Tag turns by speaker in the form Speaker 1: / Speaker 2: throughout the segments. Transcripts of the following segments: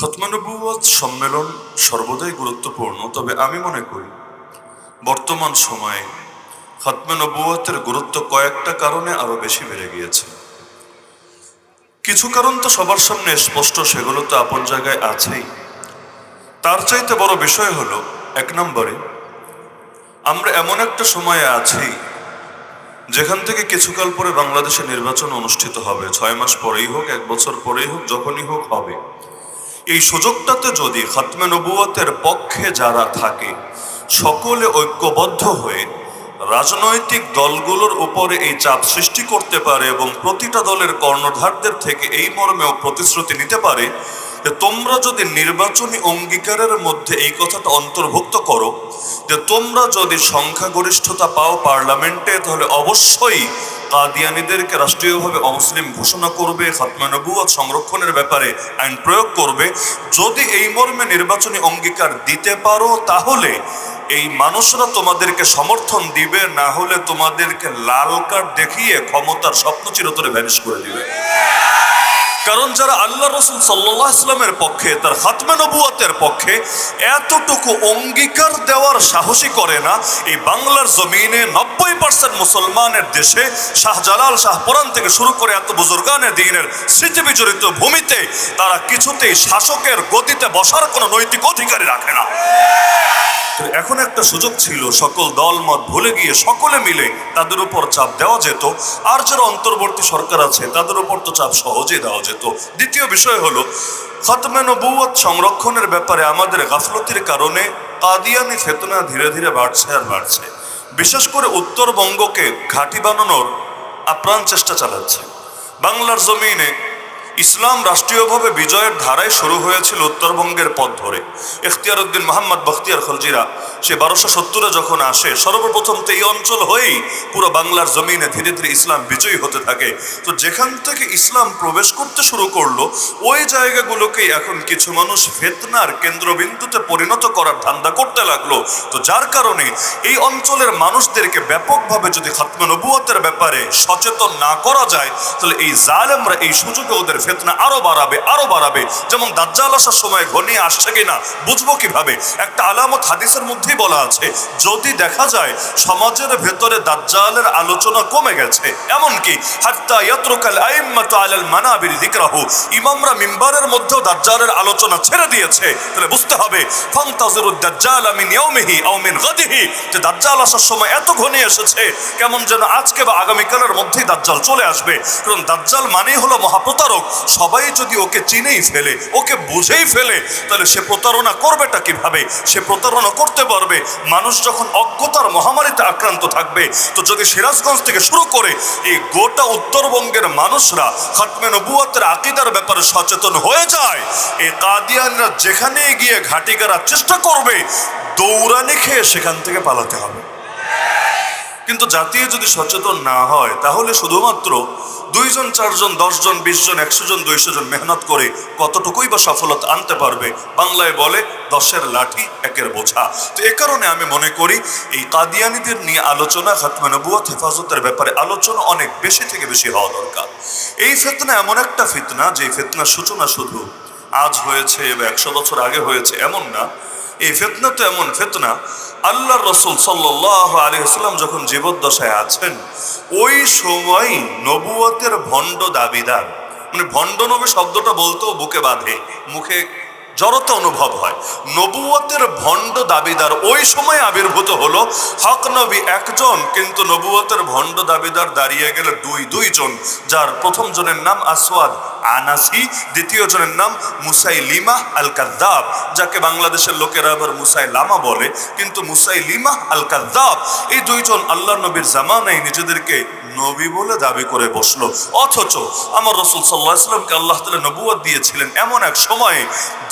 Speaker 1: খতমানবুয়াত সম্মেলন সর্বদাই গুরুত্বপূর্ণ, তবে আমি মনে করি বর্তমান সময়ে খতমানবুয়াতের গুরুত্ব কয়েকটা কারণে আরও বেশি বেড়ে গিয়েছে। কিছু কারণ তো সবার সামনে স্পষ্ট, সেগুলো তো আপন জায়গায় আছেই। তার চাইতে বড় বিষয় হলো, এক নম্বরে, আমরা এমন একটা সময়ে আছি যেখান থেকে কিছুকাল পরে বাংলাদেশে নির্বাচন অনুষ্ঠিত হবে। ছয় মাস পরেই হোক, এক বছর পরেই হোক, যখনই হোক হবে। এই সুযোগটাতে যদি খাতমে নবুয়তের পক্ষে যারা থাকে, সকলে ঐক্যবদ্ধ হয়ে রাজনৈতিক দলগুলোর উপরে এই চাপ সৃষ্টি করতে পারে এবং প্রতিটা দলের কর্ণধারদের থেকে এই মর্মেও প্রতিশ্রুতি নিতে পারে যে তোমরা যদি নির্বাচনী অঙ্গীকারের মধ্যে এই কথাটা অন্তর্ভুক্ত করো, যে তোমরা যদি সংখ্যাগরিষ্ঠতা পাও পার্লামেন্টে, তাহলে অবশ্যই কাদিয়ানিদেরকে রাষ্ট্রীয়ভাবে অমুসলিম ঘোষণা করবে, খাতমা নবুয়ত সংরক্ষণের ব্যাপারে আইন প্রয়োগ করবে। যদি এই মর্মে নির্বাচনী অঙ্গীকার দিতে পারো, তাহলে এই মানুষরা তোমাদেরকে সমর্থন দিবে, না হলে তোমাদেরকে লাল কার্ড দেখিয়ে ক্ষমতার স্বপ্ন চিরতরে ভ্যানিশ করে দিবে। কারণ যারা আল্লাহ রসুল সাল্লাহ ইসলামের পক্ষে, তার খাতমে নবুয়াতের পক্ষে এতটুকু অঙ্গীকার দেওয়ার সাহসী করে না, এই বাংলার জমিনে নব্বই পার্সেন্ট মুসলমানের দেশে শাহজালাল শাহপুরান থেকে শুরু করে এত বুজুর্গানের দিনের স্মৃতি বিচরিত ভূমিতে তারা কিছুতেই শাসকের গতিতে বসার কোনো নৈতিক অধিকারী রাখে না। এখন একটা সুযোগ ছিল, সকল দল, মত ভুলে গিয়ে সকলে মিলে তাদের উপর চাপ দেওয়া যেত। আর যারা অন্তর্বর্তী সরকার আছে, তাদের উপর তো চাপ সহজেই দেওয়া যেত। দ্বিতীয় বিষয় হলো খতমে নবুয়ত সংরক্ষণের ব্যাপারে আমাদের গাফলতির কারণে কাদিয়ানি চেতনা ধীরে ধীরে বাড়ছে আর বাড়ছে। বিশেষ করে উত্তরবঙ্গকে ঘাঁটি বানানোর আপ্রাণ চেষ্টা চালাচ্ছে। বাংলার জমিনে ইসলাম রাষ্ট্রীয়ভাবে বিজয়ের ধারায় শুরু হয়েছিল উত্তরবঙ্গের পথ ধরে। ইখতিয়ার উদ্দিন মোহাম্মদ বখতিয়ার খলজিরা সে বারোশো সত্তরে যখন আসে, সর্বপ্রথম তো এই অঞ্চল হয়েই পুরো বাংলার জমিনে ধীরে ধীরে ইসলাম বিজয়ী হতে থাকে। তো যেখান থেকে ইসলাম প্রবেশ করতে শুরু করল, ওই জায়গাগুলোকেই এখন কিছু মানুষ ফেতনার কেন্দ্রবিন্দুতে পরিণত করার ধান্দা করতে লাগল। তো যার কারণে এই অঞ্চলের মানুষদেরকে ব্যাপকভাবে যদি খাতমে নবুয়তের ব্যাপারে সচেতন না করা যায়, তাহলে এই জালেমরা এই সুযোগে ওদের ফেতনা আরও বাড়াবে আরও বাড়াবে। যেমন দাজ্জাল আসার সময় ঘনিয়ে আসছে কিনা, বুঝব কীভাবে? একটা আলামত হাদিসের মধ্যেই বলা আছে, যদি দেখা যায় সমাজের ভেতরে দাজ্জালের আলোচনা কমে গেছে, এমনকি হাত্তা আইম্মাতু আলাল মানাবির ইমামরা মিম্বারের মধ্যেও দাজ্জালের আলোচনা ছেড়ে দিয়েছে, তাহলে বুঝতে হবে, ফান্তাজিরুদ দাজ্জাল মিন ইয়াউমিহি আও মিন গাদিহি যে দাজ্জাল আসার সময় এত ঘনিয়ে এসেছে, কেমন যেন আজকে বা আগামীকালের মধ্যেই দাজ্জাল চলে আসবে। কারণ দাজ্জাল মানেই হলো মহাপ্রতারক সবাই যদি ওকে চিনেই ফেলে, ওকে বুঝেই ফেলে, তাহলে সে প্রতারণা করবেটা কীভাবে? সে প্রতারণা করতে পারবে। মানুষ যখন অজ্ঞতার মহামারীতে আক্রান্ত থাকবে, তো যদি সিরাজগঞ্জ থেকে শুরু করে এই গোটা উত্তরবঙ্গের মানুষরা খাতমে নবুয়াতের আকিদার ব্যাপারে সচেতন হয়ে যায় এই কাদিয়ানরা যেখানেই গিয়ে ঘাটি চেষ্টা করবে, দৌড়ানি খেয়ে সেখান থেকে পালাতে হবে। কিন্তু জাতীয় যদি সচেতন না হয়, তাহলে শুধুমাত্র দুইজন, চারজন, দশজন বিশ জন একশো জন দুইশো জন মেহনত করে কতটুকুই বা সফলতা আনতে পারবে? বাংলায় বলে, দশের লাঠি, একের বোঝা। তো এ কারণে আমি মনে করি, এই কাদিয়ানিদের নিয়ে আলোচনা, খাতমে নবুয়াত, হেফাজতের ব্যাপারে আলোচনা অনেক বেশি থেকে বেশি হওয়া দরকার। এই ফেতনা এমন একটা ফিতনা, যে ফেতনার সূচনা শুধু আজ হয়েছে বা একশো বছর আগে হয়েছে, এমন না। এই ফেতনা তো এমন ফেতনা আল্লাহ রসুল সাল্লাহ আলী ইসলাম যখন জীবদ্দশায় আছেন, ওই সময় নবুয়তের ভণ্ড দাবিদার। মানে ভণ্ড নবী শব্দটা বলতেও বুকে বাঁধে, মুখে জড়তা অনুভব হয়। নবুয়তের ভণ্ড দাবিদার ওই সময় আবির্ভূত হলো হক নবী একজন, কিন্তু নবুয়তের ভণ্ড দাবিদার দাঁড়িয়ে গেলে দুই, দুইজন, যার প্রথম জনের নাম আসওয়াদ আনাসি, দ্বিতীয় জনের নাম মুসাই লিমা আল কাদ্দাব যাকে বাংলাদেশের লোকেরা আবার মুসাই লামা বলে, কিন্তু মুসাই লিমা আল কাদ্দাব এই দুইজন আল্লাহ নবীর জামানায় নিজেদেরকে নবী বলে দাবি করে বসল। অথচ আমার রসুল সাল্লাহ ইসলামকে আল্লাহ তালা নবুয়াদ দিয়েছিলেন এমন এক সময়ে,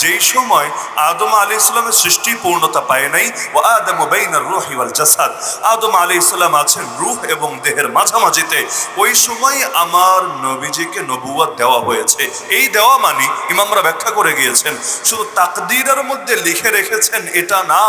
Speaker 1: যেই সময় আদম আলী ইসলামের সৃষ্টি পূর্ণতা পায় নাই ও আদম বাইনার রুহি জাসাদ। আদম আলী ইসলাম আছেন রুহ এবং দেহের মাঝামাঝিতে। ওই সময় আমার নবীজিকে নবুয়াদ দেওয়া হয়েছে। এই দেওয়া মানি ইমামরা ব্যাখ্যা করে গিয়েছেন, শুধু তাকদীরের মধ্যে লিখে রেখেছেন এটা না।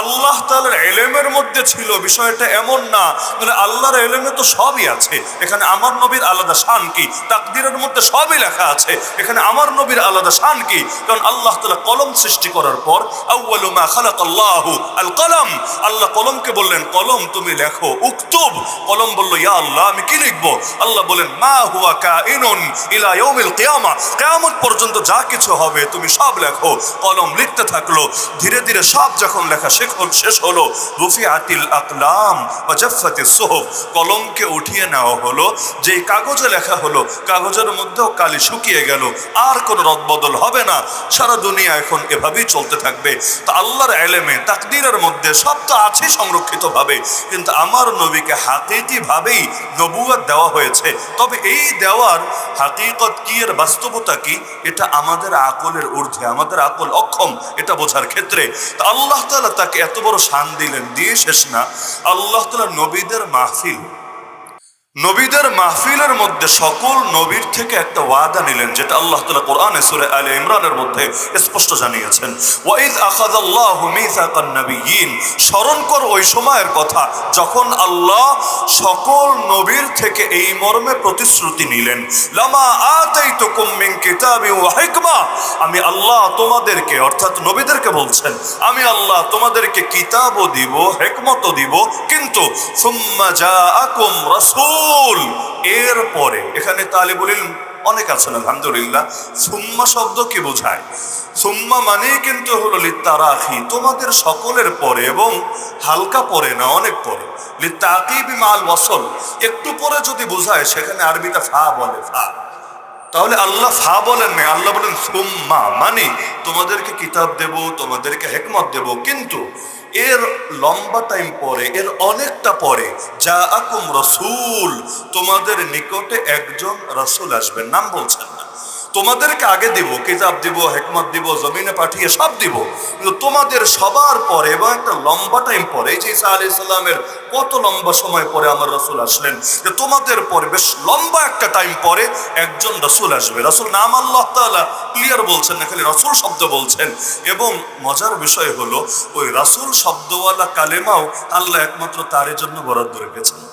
Speaker 1: আল্লাহ তাআলার এলেমের মধ্যে ছিল বিষয়টা এমন না মানে আল্লাহর এলেমে তো সবই আছে। এখানে আমার নবীর আলাদা শান কি? তাকদীরের মধ্যে সবই লেখা আছে। এখানে আমার নবীর আলাদা শান কি? কারণ আল্লাহ তালা কলম সৃষ্টি করার পর আউ্বালু মা খালাক আল্লাহু আল কলম আল্লাহ কলমকে বললেন, কলম তুমি লেখো, উক্তুব। কলম বলল, ইয়া আল্লাহ, আমি কি লিখব? আল্লাহ বলেন মা হুয়া কাইনুন ইলা ইয়াউমিল কিয়ামা। কিয়ামত পর্যন্ত যা কিছু হবে তুমি সব লেখো। কলম লিখতে থাকল। ধীরে ধীরে সব যখন লেখা শেষ হলো। রুফিআতিল আকলাম ওয়া জাফফাতিস সুহুফ। কলমকে উঠিয়ে নেওয়া হলো যেই কাগজে লেখা হলো, কাগজের মধ্যেও কালি শুকিয়ে গেল, আর কোনো রদবদল হবে না। সারা দুনিয়া এখন এভাবেই চলতে থাকবে। তা আল্লাহর এলেমে, তাকদিরের মধ্যে সব তো আছে সংরক্ষিতভাবে, কিন্তু আমার নবীকে হাকিকি ভাবেই নবুয়াত দেওয়া হয়েছে। তবে এই দেওয়ার হাকিকত কি, এর বাস্তবতা কি, এটা আমাদের আকলের ঊর্ধ্বে, আমাদের আকল অক্ষম, এটা বোঝার ক্ষেত্রে। তা আল্লাহ তাআলা তাকে এত বড় শান দিলেন, দিয়ে শেষ না। আল্লাহ তাআলা নবীদের মাহফিল নবীদের মাহফিলের মধ্যে সকল নবীর থেকে একটা ওয়াদা নিলেন, যেটা আল্লাহ তালা কোরআনে সূরা আলে ইমরানের মধ্যে স্পষ্ট জানিয়েছেন। ওয়াইদ আখাযাল্লাহু মিসাকান নাবিয়িন স্মরণ কর ওই সময়ের কথা যখন আল্লাহ সকল নবীর থেকে এই মর্মে প্রতিশ্রুতি নিলেন। লামা আতাইতুকুম মিন কিতাবি ওয়া হিকমা, আমি আল্লাহ তোমাদেরকে, অর্থাৎ নবীদেরকে বলছেন, আমি আল্লাহ তোমাদেরকে কিতাবও দিব, হেকমতও দিব, কিন্তু সুম্মা জাআকুম রাসূল এর পরে এখানে তালিবুল ইলম অনেক আছেন আলহামদুলিল্লাহ। সুম্মা শব্দ কি বোঝায়? সুম্মা মানেই কিন্তু হলো লিত্তারাখি, তোমাদের সকলের পরে এবং হালকা পরে না, অনেক পরে। লিত্তাকিবি মাল ওয়াসল, একটু পরে যদি বোঝায়, সেখানে আরবিটা ফা বলে, ফা। তাহলে আল্লাহ ফা বলেন না আল্লাহ বলেন সুম্মা মানে তোমাদেরকে কিতাব দেব, তোমাদেরকে হেকমত দেব, কিন্তু এর লম্বা টাইম পরে, এর অনেকটা পরে যা আকুম রসুল, তোমাদের নিকটে একজন রসুল আসবেন। নাম বলছেন না। তোমাদেরকে আগে দিব, কিতাব দিব, হেকমত দিব, জমিনে পাঠিয়ে সব দিব। কিন্তু তোমাদের সবার পরে, এবং একটা লম্বা টাইম পরে, এই যে ঈসা আলি সাল্লামের কত লম্বা সময় পরে আমার রসুল আসলেন, যে তোমাদের পরে বেশ লম্বা একটা টাইম পরে একজন রসুল আসবে। রসুল নাম আল্লাহ তাআলা বলছেন না, খালি রসুল শব্দ বলছেন। এবং মজার বিষয় হলো, ওই রসুল শব্দওয়ালা কালেমাও আল্লাহ একমাত্র তারের জন্য বরাদ্দ রেখেছেন।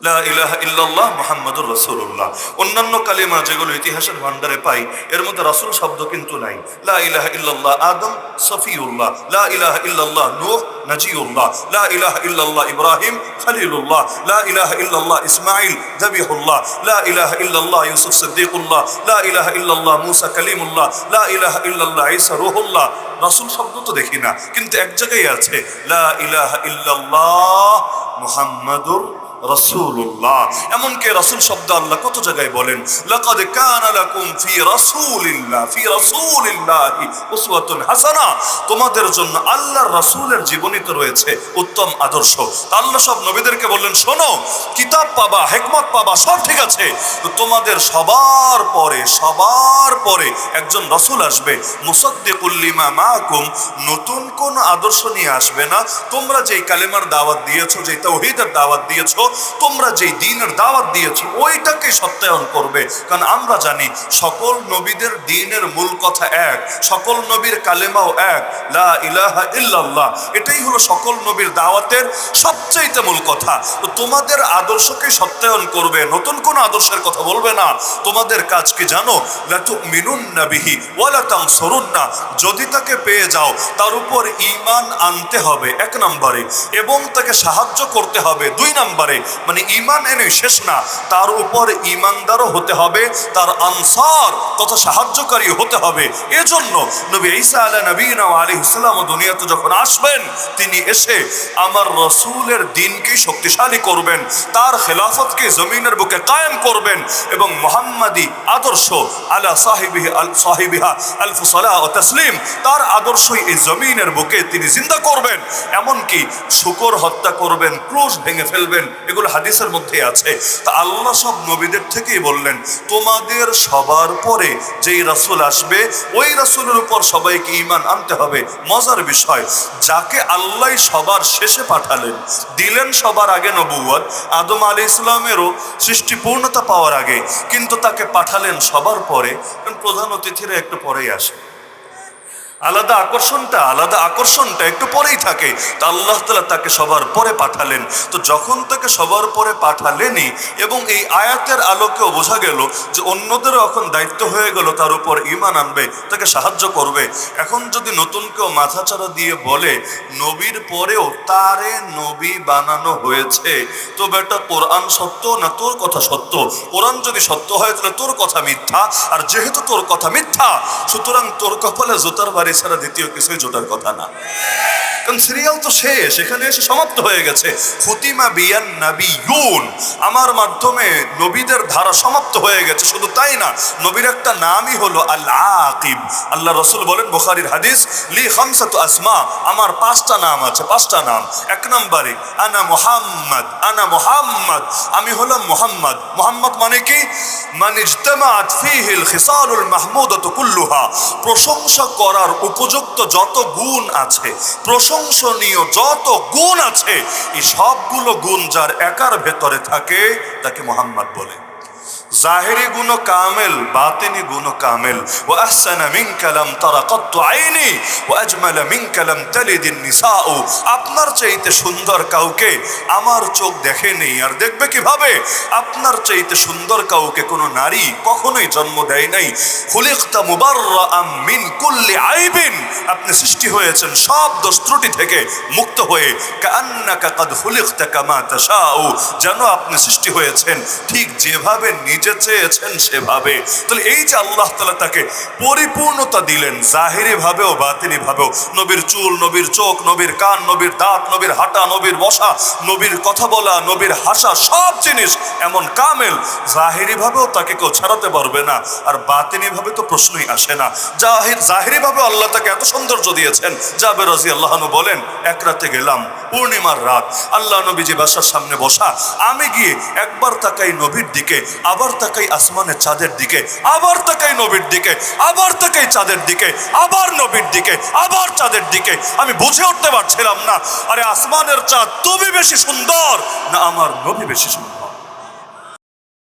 Speaker 1: ইল্লাল্লাহ মুহাম্মাদুর রাসূলুল্লাহ। অন্যান্য কালিমা যেগুলো ইতিহাসের ভান্ডারে পাই, এর মধ্যে রাসূল শব্দ কিন্তু নাই। লা ইলাহা ইল্লাল্লাহ আদম সফিউল্লাহ। লা ইলাহা ইল্লাল্লাহ নূহ নাজিউল্লাহ। লা ইলাহা ইল্লাল্লাহ ইব্রাহিম খলিলুল্লাহ। লা ইলাহা ইল্লাল্লাহ ইসমাঈল যাবিহুল্লাহ লা ইলাহা ইল্লাল্লাহ ইউসুফ সিদ্দিকুল্লাহ। লা ইলাহা ইল্লাল্লাহ মুসা কালিমুল্লাহ। লা ইলাহা ইল্লাল্লাহ ঈসা রূহুল্লাহ। রাসূল শব্দ তো দেখি না, কিন্তু এক জায়গায় আছে। লা ইলাহা ইল্লাল্লাহ মুহাম্মাদুর রাসূলুল্লাহ। এমনকি রাসূল শব্দ আল্লাহ কত জায়গায় বলেন, লাকাদ কানা লাকুম ফি রাসূলিল্লাহ, ফি রাসূলিল্লাহি উসওয়াতুন হাসানা। তোমাদের জন্য আল্লাহর রাসূলের জীবনীতে রয়েছে, উত্তম আদর্শ। আল্লাহ সব নবীদেরকে বললেন, শোনো, কিতাব পাবা, হেকমত পাবা, সব ঠিক আছে। তোমাদের সবার পরে সবার পরে একজন রাসূল আসবে, মুসাদ্দিকুল লিমা মাকুম। নতুন কোন আদর্শ নিয়ে আসবে না। তোমরা যেই কালেমার দাওয়াত দিয়েছ, যেই তাওহীদের দাওয়াত দিয়েছ তোমরা যেই দিনের দাওয়াত দিয়েছ, ওইটাকে সত্যায়ন করবে। কারণ আমরা জানি, সকল নবীদের দিনের মূল কথা এক, সকল নবীর কালেমাও এক, লা ইলাহা ইল্লাল্লাহ। এটাই হলো সকল নবীর দাওয়াতের সবচাইতে মূল কথা। তো তোমাদের আদর্শকে সত্যায়ন করবে, নতুন কোন আদর্শের কথা বলবে না। তোমাদের কাজ কি জানো? লাতু মিনুন নাবিহি ওয়ালা তানসুরুন না যদি তাকে পেয়ে যাও, তার উপর ইমান আনতে হবে, এক নম্বরে। এবং তাকে সাহায্য করতে হবে, দুই নম্বরে। মানে এনে শেষ না, তার উপর ঈমানদারও হতে হবে, তার আনসার তথা সাহায্যকারী হতে হবে। এজন্য নবী ঈসা আলা নবীনা আলাইহিস সালাম দুনিয়াতে যখন আসবেন, তিনি এসে আমার রসুলের দিনকে শক্তিশালী করবেন, তার খেলাফতকে জমিনের বুকে কায়েম করবেন এবং মোহাম্মদী আদর্শ আলা সাহিবিহি আল, সাহিবিহা আল ফুসালা ও তসলিম, তার আদর্শই এই জমিনের বুকে তিনি জিন্দা করবেন। এমনকি শুকর হত্যা করবেন, ক্রোশ ভেঙে ফেলবেন এগুলো হাদিসের মধ্যে আছে। তা আল্লাহ সব নবীদের থেকেই বললেন, তোমাদের সবার পরে যেই রাসুল আসবে, ওই রাসূলের উপর সবাইকে ঈমান আনতে হবে। মজার বিষয়, যাকে আল্লাহ সবার শেষে পাঠালেন, দিলেন সবার আগে নবুয়ত আদম আলী ইসলামেরও সৃষ্টি পূর্ণতা পাওয়ার আগে, কিন্তু তাকে পাঠালেন সবার পরে প্রধান অতিথিরা একটু পরেই আসে। আলাদা আকর্ষণটা আলাদা আকর্ষণটা একটু পরেই থাকে। তা আল্লাহ তালা তাকে সবার পরে পাঠালেন। তো যখন তাকে সবার পরে পাঠালেনই এবং এই আয়াতের আলোকেও বোঝা গেল যে অন্যদেরও এখন দায়িত্ব হয়ে গেল তার উপর ইমান আনবে, তাকে সাহায্য করবে। এখন যদি নতুন কেউ মাথাচাড়া দিয়ে বলে, নবীর পরেও তারে নবী বানানো হয়েছে। তো বেটা, কোরআন সত্য না তোর কথা সত্য? কোরআন যদি সত্য হয়, তাহলে তোর কথা মিথ্যা। আর যেহেতু তোর কথা মিথ্যা, সুতরাং তোর কপালে জোতার বাড়ি ছাড়া দ্বিতীয় কিছুই জোটার কথা না। কারণ সিরিয়াল তো শেষ, এখানে এসে সমাপ্ত হয়ে গেছে। খুতিমা বিয়ান নাবি ইউন আমার মাধ্যমে নবীদের ধারা সমাপ্ত হয়ে গেছে, শুধু তাই না, নবীর একটা নামই হলো আল আকিব আল্লাহ রসুল বলেন বুখারির হাদিস, লি খামসাতু আসমা আমার পাঁচটা নাম আছে, পাঁচটা নাম। এক নম্বরে, আনা মুহাম্মদ আনা মুহাম্মদ আমি হলাম মুহাম্মদ। মুহাম্মদ মানে কি? মান ইজতামাআত ফীহিল খিসালুল মাহমুদাতু কুল্লুহা প্রশংসা করার উপযুক্ত যত গুণ আছে প্রশংসনীয় যত গুণ আছে এই সবগুলো গুণ যার একার ভেতরে থাকে তাকে মোহাম্মদ বলে। জাহেরি গুণ কামেল, বাতিনি গুণ কামেল। ও আহসানা মিন কালাম তারা কত্ত আইনি ও আজমালা মিন কালাম তালিদিন নিসাউ। আপনার চাইতে সুন্দর কাউকে আমার চোখ দেখেনি আর দেখবে কীভাবে? আপনার চাইতে সুন্দর কাউকে কোনো নারী কখনোই জন্ম দেয় নাই। খুলিকতা মুবাররাআম মিন কুল্লি আইবিন। আপনি সৃষ্টি হয়েছেন সব দোষ ত্রুটি থেকে মুক্ত হয়ে। কান্নাকা কাদ খুলিকতা কামা তাশাউ। যেন আপনি সৃষ্টি হয়েছেন ঠিক যেভাবে নিজে চেয়েছেন সেভাবে। তাহলে এই যে আল্লাহ তালা তাকে পরিপূর্ণতা দিলেন জাহিরি ভাবেও বাতিনি ভাবেও নবীর চুল, নবীর চোখ, নবীর কান, নবীর দাঁত, নবীর হাঁটা, নবীর বসা, নবীর কথা বলা, নবীর হাসা, সব জিনিস এমন কামেল জাহিরি ভাবেও তাকে কেউ ছাড়াতে পারবে না। আর বাতিনি ভাবে তো প্রশ্নই আসে না। জাহির জাহিরি ভাবে আল্লাহ তাকে এত সৌন্দর্য দিয়েছেন। জাবের রাজি আল্লাহনু বলেন, এক রাতে গেলাম, পূর্ণিমার রাত। আল্লাহ নবীজি বাসার সামনে বসা, আমি গিয়ে একবার তাকাই নবীর দিকে আবার তাকাই আসমানের চাঁদের দিকে, আবার তাকাই নবীর দিকে, আবার তাকাই চাঁদের দিকে, আবার নবীর দিকে, আবার চাঁদের দিকে। আমি বুঝে উঠতে পারছিলাম না, আরে আসমানের চাঁদ তুমি বেশি সুন্দর না আমার নবী বেশি সুন্দর?